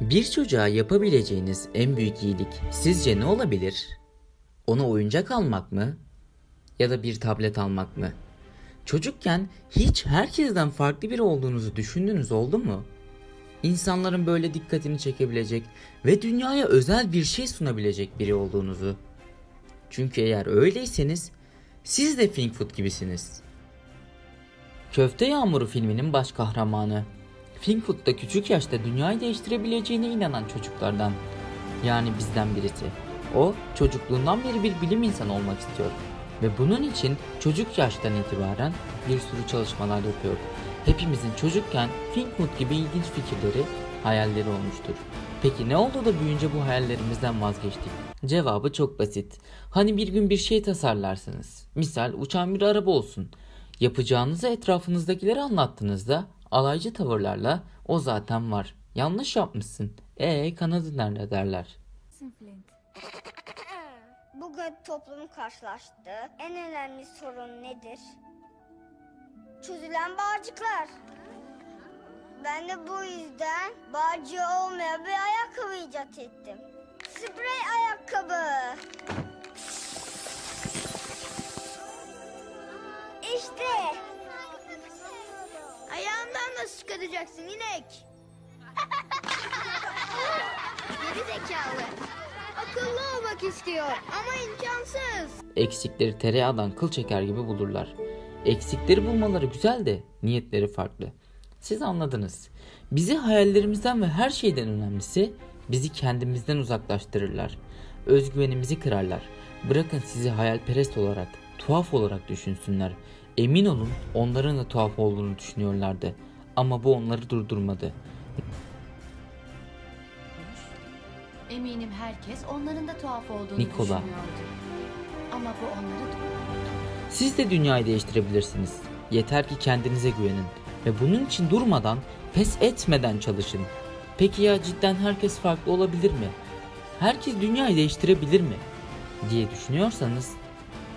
Bir çocuğa yapabileceğiniz en büyük iyilik sizce ne olabilir? Ona oyuncak almak mı? Ya da bir tablet almak mı? Çocukken hiç herkesten farklı biri olduğunuzu düşündünüz oldu mu? İnsanların böyle dikkatini çekebilecek ve dünyaya özel bir şey sunabilecek biri olduğunuzu. Çünkü eğer öyleyseniz siz de Finkfoot gibisiniz. Köfte Yağmuru filminin baş kahramanı. Finkfoot da küçük yaşta dünyayı değiştirebileceğine inanan çocuklardan. Yani bizden birisi. O çocukluğundan beri bir bilim insanı olmak istiyor. Ve bunun için çocuk yaştan itibaren bir sürü çalışmalar yapıyor. Hepimizin çocukken Finkfoot gibi ilginç fikirleri, hayalleri olmuştur. Peki ne oldu da büyüyünce bu hayallerimizden vazgeçtik? Cevabı çok basit. Hani bir gün bir şey tasarlarsınız. Misal uçan bir araba olsun. Yapacağınızı etrafınızdakilere anlattığınızda alaycı tavırlarla o zaten var. Yanlış yapmışsın. E kanadı nerede derler. Bugün toplum karşılaştığı en önemli sorun nedir? Çözülen bağcıklar. Ben de bu yüzden bağcığı olmayan bir ayakkabı icat ettim. Sprey çıkaracaksın inek? Geri zekalı. Akıllı olmak istiyor ama imkansız. Eksikleri tereyağdan kıl çeker gibi bulurlar. Eksikleri bulmaları güzel de niyetleri farklı. Siz anladınız. Bizi hayallerimizden ve her şeyden önemlisi bizi kendimizden uzaklaştırırlar. Özgüvenimizi kırarlar. Bırakın sizi hayalperest olarak, tuhaf olarak düşünsünler. Emin olun onların da tuhaf olduğunu düşünüyorlardı. Ama bu onları durdurmadı. Eminim herkes onların da tuhaf olduğunu Nikola. düşünüyordu. Ama bu onları Siz de dünyayı değiştirebilirsiniz. Yeter ki kendinize güvenin ve bunun için durmadan, pes etmeden çalışın. Peki ya cidden herkes farklı olabilir mi? Herkes dünyayı değiştirebilir mi? diye düşünüyorsanız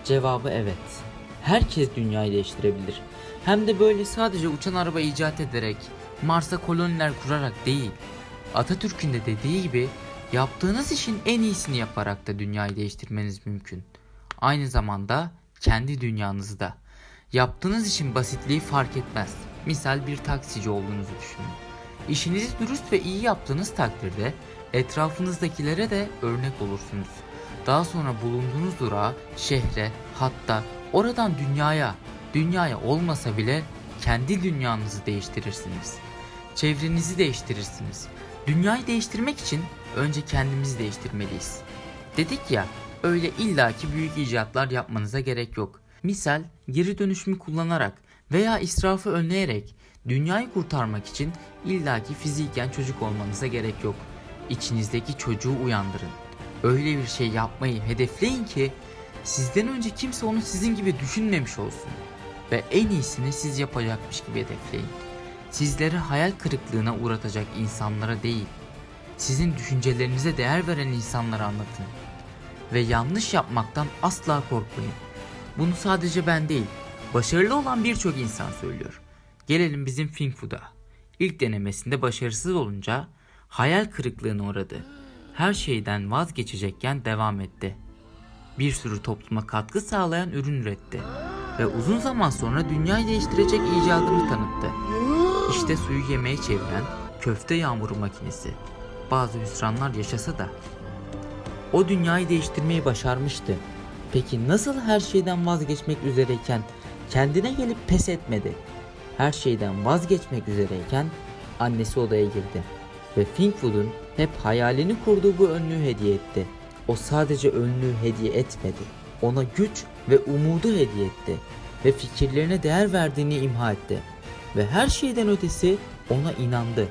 cevabı evet. Herkes dünyayı değiştirebilir. Hem de böyle sadece uçan araba icat ederek, Mars'a koloniler kurarak değil. Atatürk'ün de dediği gibi yaptığınız işin en iyisini yaparak da dünyayı değiştirmeniz mümkün. Aynı zamanda kendi dünyanızı da. Yaptığınız işin basitliği fark etmez. Misal bir taksici olduğunuzu düşünün. İşinizi dürüst ve iyi yaptığınız takdirde etrafınızdakilere de örnek olursunuz. Daha sonra bulunduğunuz durağa, şehre, hatta oradan dünyaya, dünyaya olmasa bile kendi dünyanızı değiştirirsiniz. Çevrenizi değiştirirsiniz. Dünyayı değiştirmek için önce kendimizi değiştirmeliyiz. Dedik ya, öyle illaki büyük icatlar yapmanıza gerek yok. Misal geri dönüşümü kullanarak veya israfı önleyerek dünyayı kurtarmak için illaki fiziken çocuk olmanıza gerek yok. İçinizdeki çocuğu uyandırın. Öyle bir şey yapmayı hedefleyin ki sizden önce kimse onu sizin gibi düşünmemiş olsun. Ve en iyisini siz yapacakmış gibi hedefleyin. Sizleri hayal kırıklığına uğratacak insanlara değil, sizin düşüncelerinize değer veren insanlara anlatın ve yanlış yapmaktan asla korkmayın. Bunu sadece ben değil, başarılı olan birçok insan söylüyor. Gelelim bizim Finkfood'a. İlk denemesinde başarısız olunca hayal kırıklığına uğradı. Her şeyden vazgeçecekken devam etti. Bir sürü topluma katkı sağlayan ürün üretti ve uzun zaman sonra dünyayı değiştirecek icadını tanıttı. İşte suyu yemeğe çeviren köfte yağmuru makinesi. Bazı hüsranlar yaşasa da o dünyayı değiştirmeyi başarmıştı. Peki nasıl her şeyden vazgeçmek üzereyken kendine gelip pes etmedi? Her şeyden vazgeçmek üzereyken annesi odaya girdi ve Finkfood'un hep hayalini kurduğu bu önlüğü hediye etti. O sadece önlüğü hediye etmedi. Ona güç ve umudu hediye etti ve fikirlerine değer verdiğini imha etti. Ve her şeyden ötesi ona inandı.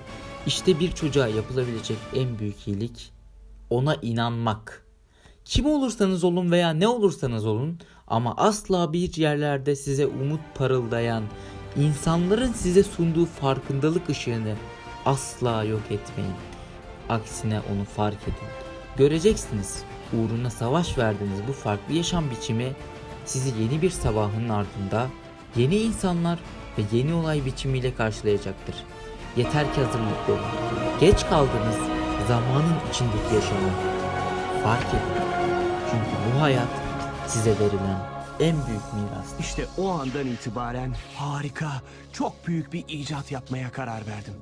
İşte bir çocuğa yapılabilecek en büyük iyilik ona inanmak. Kim olursanız olun veya ne olursanız olun ama asla bir yerlerde size umut parıldayan, insanların size sunduğu farkındalık ışığını asla yok etmeyin. Aksine onu fark edin. Göreceksiniz uğruna savaş verdiğiniz bu farklı yaşam biçimi sizi yeni bir sabahın ardında yeni insanlar ve yeni olay biçimiyle karşılayacaktır. Yeter ki hazırlıklı olun. Geç kaldınız zamanın içindeki yaşamı fark edin. Çünkü bu hayat size verilen en büyük miras. İşte o andan itibaren harika, çok büyük bir icat yapmaya karar verdim.